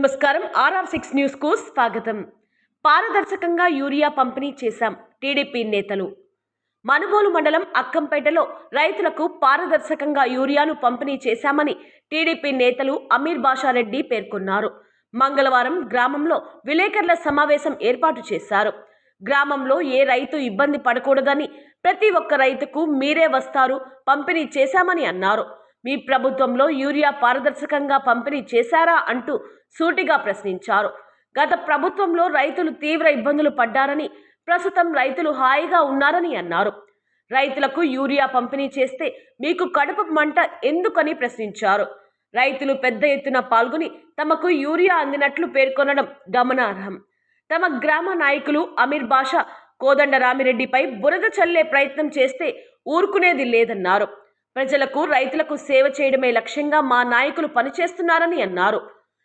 నమస్కారం. RR six న్యూస్కు స్వాగతం. పారదర్శకంగా యూరియా పంపిణీ చేశాం టీడీపీ నేతలు. మనుగోలు మండలం అక్కంపేటలో రైతులకు పారదర్శకంగా యూరియాను పంపిణీ చేశామని టీడీపీ నేతలు అమీర్ బాషారెడ్డి పేర్కొన్నారు. మంగళవారం గ్రామంలో విలేకరుల సమావేశం ఏర్పాటు చేశారు. గ్రామంలో ఏ రైతు ఇబ్బంది పడకూడదని ప్రతి ఒక్క రైతుకు మీరే వస్తారు పంపిణీ చేశామని అన్నారు. మీ ప్రభుత్వంలో యూరియా పారదర్శకంగా పంపిణీ చేశారా అంటూ సూటిగా ప్రశ్నించారు. గత ప్రభుత్వంలో రైతులు తీవ్ర ఇబ్బందులు పడ్డారని ప్రస్తుతం రైతులు హాయిగా ఉన్నారని అన్నారు. రైతులకు యూరియా పంపిణీ చేస్తే మీకు కడుపు మంట ఎందుకని ప్రశ్నించారు. రైతులు పెద్ద ఎత్తున పాల్గొని తమకు యూరియా అందినట్లు పేర్కొనడం గమనార్హం. తమ గ్రామ నాయకులు అమీర్ బాషా కోదండ రామిరెడ్డిపై బురద చల్లే ప్రయత్నం చేస్తే ఊరుకునేది లేదన్నారు. ప్రజలకు రైతులకు సేవ చేయడమే లక్ష్యంగా మా నాయకులు పనిచేస్తున్నారని అన్నారు.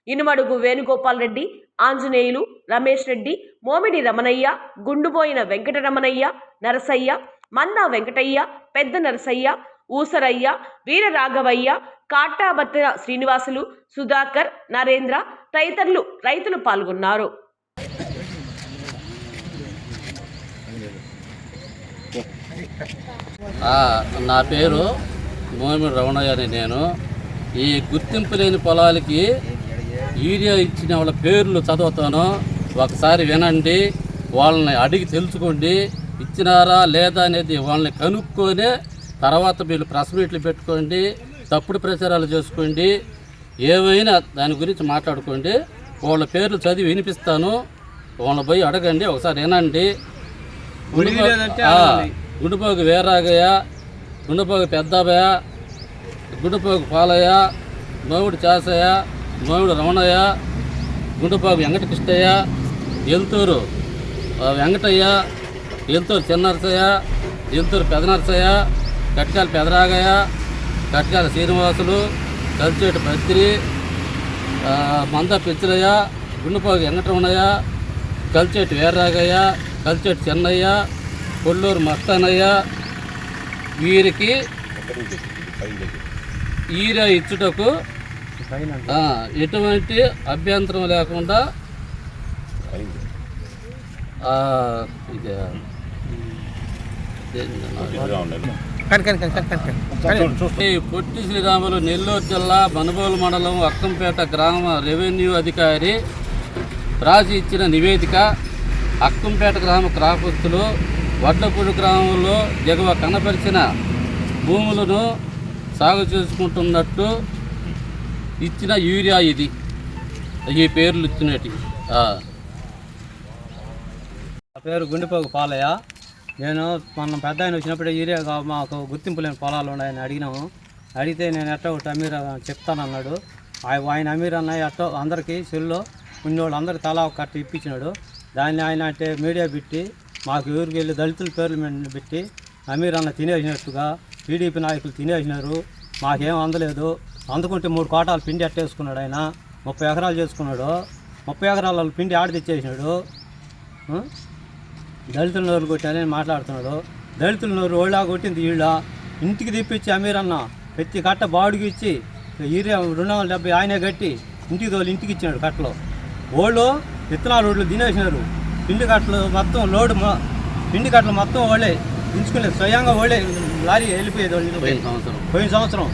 ఇనుమడుగు వేణుగోపాల్ రెడ్డి ఆంజనేయులు రమేష్ రెడ్డి మోమిడి రమణయ్య గుండుబోయిన వెంకటరమణయ్య నరసయ్య మందా వెంకటయ్య పెద్ద నరసయ్య ఊసరయ్య వీరరాఘవయ్య కాటాభద్ర శ్రీనివాసులు సుధాకర్ నరేంద్ర తదితరులు రైతులు పాల్గొన్నారు. నా పేరు మోమిడి రమణయ్య అని నేను. ఈ గుర్తింపు లేని పొలాలకి యూరియా ఇచ్చిన వాళ్ళ పేర్లు చదువుతాను. ఒకసారి వినండి వాళ్ళని అడిగి తెలుసుకోండి ఇచ్చినారా లేదా అనేది వాళ్ళని కనుక్కొని తర్వాత మీరు ప్రెస్ మీట్లు పెట్టుకోండి తప్పుడు ప్రచారాలు చేసుకోండి ఏమైనా దాని గురించి మాట్లాడుకోండి. వాళ్ళ పేర్లు చదివి వినిపిస్తాను. వాళ్ళని పోయి అడగండి ఒకసారి వినండి. గుండుపోగు వీరాగయ్య గుండెపోగు పెద్దబయ్య గుండెపోగు పాలయ్య నోవుడు చాసయ్య నోవుడు రమణయ్య గుండెపోగు వెంకటకృష్ణయ్య ఎల్తూరు వెంకటయ్య ఎల్తూరు చిన్నరసయ్య ఎల్తూరు పెదనరసయ్య కట్కాల పెదరాగయ్య కట్కాల శ్రీనివాసులు కలిచేటి భద్రి మంద పెంచులయ్య గుండెపోగు వెంకటరమణయ్య కలిచేటి వీర్రాగయ్య కలిచేటి చెన్నయ్య కొల్లూరు మస్తానయ్య వీరికి ఈర ఇచ్చుటకు ఆ, ఎటువంటి అభ్యంతరం లేకుండా ఆ, ఇది. ఈ పొట్టి శ్రీరాములు నెల్లూరు జిల్లా బనబోలు మండలం అక్కంపేట గ్రామ రెవెన్యూ అధికారి రాసి ఇచ్చిన నివేదిక అక్కంపేట గ్రామ క్రాపస్తులు వడ్డపూడి గ్రామంలో దిగువ కనపరిచిన భూములను సాగు చేసుకుంటున్నట్టు ఇచ్చిన యూరియా ఇది. ఈ పేర్లు ఇచ్చినట్టు. నా పేరు గుండెపోగు పాలయ్య. నేను మొన్న పెద్ద ఆయన వచ్చినప్పుడు యూరియా మాకు గుర్తింపు లేని పొలాలు ఉన్నాయని అడిగినాము. అడిగితే నేను ఎట్టో ఒకటి అమీర్ చెప్తానన్నాడు. ఆయ- ఆయన అమీర్ అన్న ఎట్టో అందరికీ సెల్లో ఉన్నోళ్ళు అందరికీ తలా ఒక కట్ట ఇప్పించినాడు. దాన్ని ఆయన అంటే మీడియా పెట్టి మాకు ఊరికి వెళ్ళి దళితుల పేర్లు పెట్టి అమీర్ అన్న తినేసినట్టుగా టీడీపీ నాయకులు తినేసినారు మాకేం అందలేదు. అందుకుంటే మూడు కోటాలు పిండి అట్టేసుకున్నాడు ఆయన. ముప్పై ఎకరాలు చేసుకున్నాడు. ముప్పై ఎకరాల పిండి ఆడ తెచ్చేసినాడు. దళితుల నోరు కొట్టానని మాట్లాడుతున్నాడు. దళితుల నోరు ఓళ్ళా కొట్టింది వీళ్ళ ఇంటికి తెప్పించి అన్న ప్రతి కట్ట బాడుగు ఇచ్చి ఈరియా రెండు వందల డెబ్బై ఆయనే కట్టి ఇంటికి తోలు ఇంటికి ఇచ్చినాడు కట్టలో. ఓళ్ళు విత్తనాలు రోడ్లు తినేసినారు పిండి కట్టలు మొత్తం లోడు పిండి కట్టలు మొత్తం వాళ్ళే ఉంచుకునే స్వయంగా వాళ్ళే లారీ వెళ్ళిపోయేది వాళ్ళు పోయిన సంవత్సరం. పోయిన సంవత్సరం.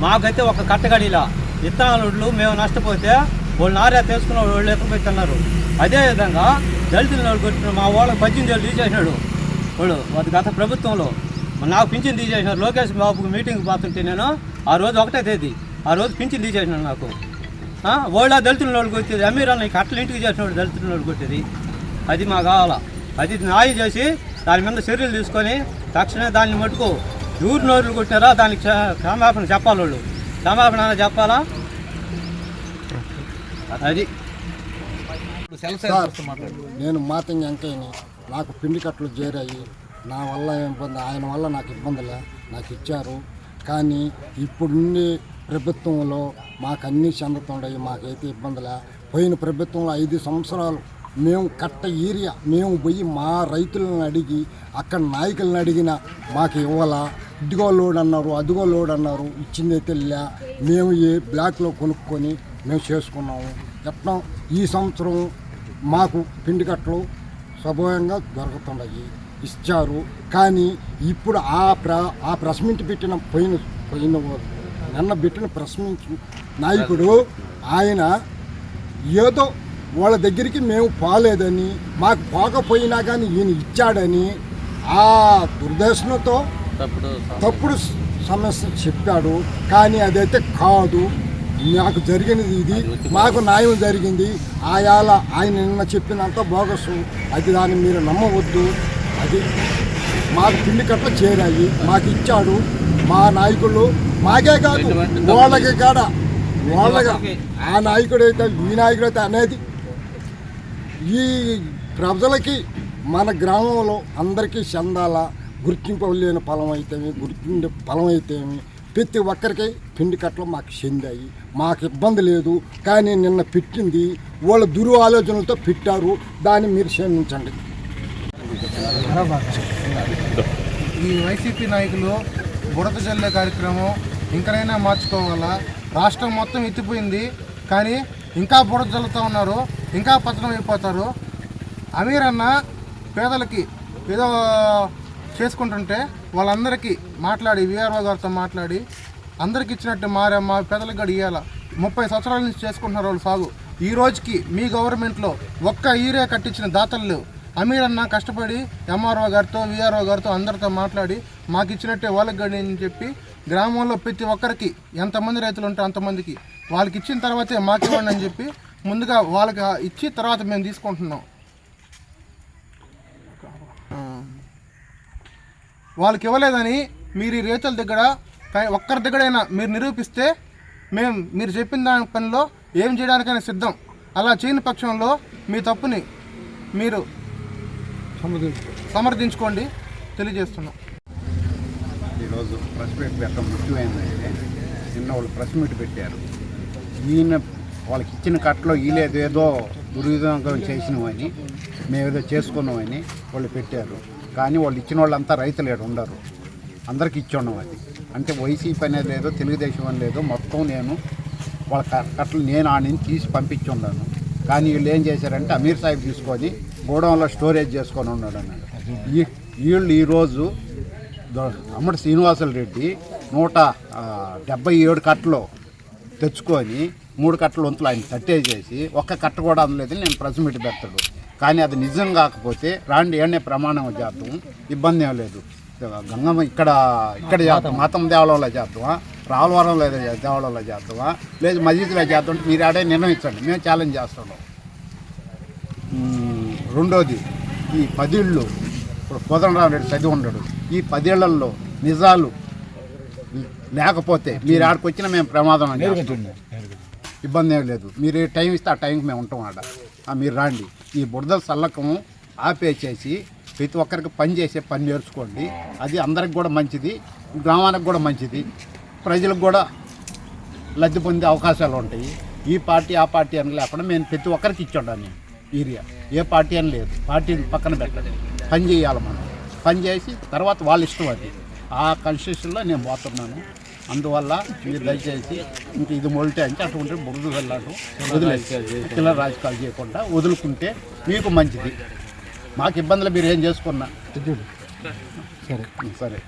మాకైతే ఒక కట్టగడిలా విత్తనాలు మేము నష్టపోతే వాళ్ళు నారే తీసుకున్న వాళ్ళు ఎక్కడ తిన్నారు. అదేవిధంగా దళితుల వాళ్ళు కొట్టిన మా వాళ్ళకి పద్దెనిమిది ఏళ్ళు తీసేసినాడు వాళ్ళు. అది గత ప్రభుత్వంలో. నాకు పింఛన్ తీసేసినారు. లోకేష్ బాబుకి మీటింగ్ పోతుంటే నేను ఆ రోజు ఒకటే తేదీ. ఆ రోజు పింఛన్ తీసేసినాడు నాకు. వాళ్ళ దళితుల వాళ్ళు కొట్టేది. అమీర్ అన్న ఈ కట్టలు ఇంటికి చేసినాడు దళితుల వాళ్ళు కొట్టేది. అది మాకు కావాలా అది న్యాయం చేసి దాని మీద చర్యలు తీసుకొని తక్షణమే దాన్ని మటుకు ఊరు నోరులు కొట్టినారా? దానికి క్ష- క్షమాపణ చెప్పాలి వాళ్ళు. క్షమాపణ అన్నా చెప్పాలా? అది. నేను మాతంగి వెంకయ్యని నాకు పిండి కట్టలు చేరాయి నా వల్ల ఇబ్బంది? ఆయన వల్ల నాకు ఇబ్బందులే నాకు ఇచ్చారు. కానీ ఇప్పుడుండే ప్రభుత్వంలో మాకు అన్నీ చెందుతుండయి. మాకైతే ఇబ్బందులే పోయిన ప్రభుత్వంలో ఐదు సంవత్సరాలు మేము కట్ట ఏరియా మేము పోయి మా రైతులను అడిగి అక్కడ నాయకులను అడిగిన మాకు ఇవ్వాలా? ఇదిగో లోడ్ అన్నారు అదిగో లోడ్ అన్నారు ఇచ్చిందైతే లే మేము ఏ బ్లాక్లో కొనుక్కొని మేము చేసుకున్నాము. ఎట్లా ఈ సంవత్సరం మాకు పిండి కట్టలు స్వభావంగా దొరుకుతున్నాయి. ఇచ్చారు. కానీ ఇప్పుడు ఆ ప్ర ఆ ప్రశ్నించి పెట్టిన పోయిన పోయిన నిన్న పెట్టిన ప్రశ్నించి నాయకుడు ఆయన ఏదో వాళ్ళ దగ్గరికి మేము పోలేదని మాకు పోకపోయినా కానీ ఈయన ఇచ్చాడని ఆ దుర్దేశంతో తప్పుడు సమస్య చెప్పాడు. కానీ అదైతే కాదు. నాకు జరిగినది ఇది. మాకు న్యాయం జరిగింది. ఆయాల ఆయన నిన్న చెప్పినంత బోగసు. అది దాన్ని మీరు నమ్మవద్దు. అది మాకు పిండి కట్ల చేరాయి. మాకు ఇచ్చాడు. మా నాయకులు మాకే కాదు. వాళ్ళకి కాడ. వాళ్ళగా ఆ నాయకుడైతే ఈ నాయకుడైతే అనేది ఈ ప్రజలకి మన గ్రామంలో అందరికీ చందాల గుర్తింపు లేని అయితేమి గుర్తుండే ఫలం అయితేమి ప్రతి ఒక్కరికి పిండి కట్టలు మాకు చెందాయి. మాకు ఇబ్బంది లేదు. కానీ నిన్న పెట్టింది. వాళ్ళ దురు ఆలోచనలతో పెట్టారు. దాన్ని మీరు క్షమించండి. ఈ వైసీపీ నాయకులు బుడత జల్లే కార్యక్రమం ఇంకనైనా మార్చుకోవాలా? రాష్ట్రం మొత్తం ఎత్తిపోయింది. కానీ ఇంకా బుడత జల్లుతూ ఉన్నారు. ఇంకా పతనం అయిపోతారు. అమీర్ అన్న పేదలకి ఏదో చేసుకుంటుంటే వాళ్ళందరికీ మాట్లాడి విఆర్ఓ గారితో మాట్లాడి అందరికి ఇచ్చినట్టు మారే మా పేదలకు కూడా ఇవ్వాల ముప్పై సంవత్సరాల నుంచి చేసుకుంటున్నారు వాళ్ళు సాగు. ఈ రోజుకి మీ గవర్నమెంట్లో ఒక్క ఈరియా కట్టించిన దాతలు లేవు. అమీర్ అన్న కష్టపడి ఎంఆర్ఓ గారితో విఆర్ఓ గారితో అందరితో మాట్లాడి మాకు ఇచ్చినట్టే వాళ్ళకి గడి అని చెప్పి గ్రామంలో ప్రతి ఒక్కరికి ఎంతమంది రైతులు ఉంటే అంతమందికి వాళ్ళకి ఇచ్చిన తర్వాతే మాకు ఇవ్వండి అని చెప్పి ముందుగా వాళ్ళకి ఇచ్చి తర్వాత మేము తీసుకుంటున్నాం. వాళ్ళకి ఇవ్వలేదని మీరు ఈ రైతుల దగ్గర ఒక్కరి దగ్గరైనా మీరు నిరూపిస్తే మేము మీరు చెప్పిన దాని పనిలో ఏం చేయడానికైనా సిద్ధం. అలా చేయని పక్షంలో మీ తప్పుని మీరు సమర్థించుకోండి. తెలియజేస్తున్నాం. ఈరోజు ప్రెస్ మీట్ పెట్టడం ముఖ్యమైనదంటే నిన్న వాళ్ళు ప్రెస్ మీట్ పెట్టారు. ఈయన వాళ్ళకి ఇచ్చిన కట్టలో వీలేదు ఏదో దుర్వినియోగం చేసినవని మేమేదో చేసుకున్నామని వాళ్ళు పెట్టారు. కానీ వాళ్ళు ఇచ్చిన వాళ్ళంతా రైతులు ఏడు ఉండరు. అందరికి ఇచ్చున్నాం అది. అంటే వైసీపీ అనేది లేదో తెలుగుదేశం అని లేదో మొత్తం నేను వాళ్ళ కట్టలు నేను ఆ నుంచి తీసి పంపించున్నాను కానీ వీళ్ళు ఏం చేశారంటే అమీర్ సాహిబ్ తీసుకొని గోడౌన్లో స్టోరేజ్ చేసుకొని ఉన్నాడు అన్నాడు. ఈ వీళ్ళు ఈరోజు దో- అమ్మడి శ్రీనివాసులు రెడ్డి నూట డెబ్బై ఏడు కట్టలు తెచ్చుకొని మూడు కట్టలు వంతులు ఆయన కట్టేసేసి ఒక్క కట్ట కూడా అందలేదు నేను ప్రెస్ మీట్ పెడతాడు. కానీ అది నిజం కాకపోతే రాండి ఏనే ప్రమాణం చేద్దాం. ఇబ్బంది ఏం లేదు. గంగమ్మ ఇక్కడ ఇక్కడ చేద్దాం. మతం దేవాలయంలో చేద్దామా? రావులవరంలో దేవాలయంలో చేద్దామా? లేదు మసీదులో చేద్దాం మీరు ఆడే నిర్ణయించండి మేము ఛాలెంజ్ చేస్తున్నాం. రెండోది ఈ పదిళ్ళు ఇప్పుడు కోదండరావు రెడ్డి చదివి ఉండడు ఈ పదేళ్ళలో నిజాలు లేకపోతే మీరు ఆడికి వచ్చినా మేము ప్రమాదం అని. ఇబ్బంది ఏం లేదు. మీరు ఏ టైం ఇస్తే ఆ టైంకి మేము ఉంటాం ఆడ. మీరు రాండి. ఈ బురద సల్లకము ఆపేసేసి ప్రతి ఒక్కరికి పని చేసే పని నేర్చుకోండి. అది అందరికి కూడా మంచిది గ్రామానికి కూడా మంచిది. ప్రజలకు కూడా లబ్ధి పొందే అవకాశాలు ఉంటాయి. ఈ పార్టీ ఆ పార్టీ అని లేకుండా మేము ప్రతి ఒక్కరికి ఇచ్చాడు నేను ఏరియా. ఏ పార్టీ అని లేదు. పార్టీని పక్కన పెట్టండి పని చేయాలి మనం. పని చేసి తర్వాత వాళ్ళ ఇష్టం అది. ఆ కన్స్టిట్యూషన్లో నేను పోతున్నాను. అందువల్ల మీరు దయచేసి ఇంక ఇది మొలిటే అంటే అటువంటి బురద వెళ్ళాడు వదిలేసి పిల్లల రాజకీయాలు చేయకుండా వదులుకుంటే మీకు మంచిది. మాకు ఇబ్బందులు మీరు ఏం చేసుకున్నా? సరే. సరే.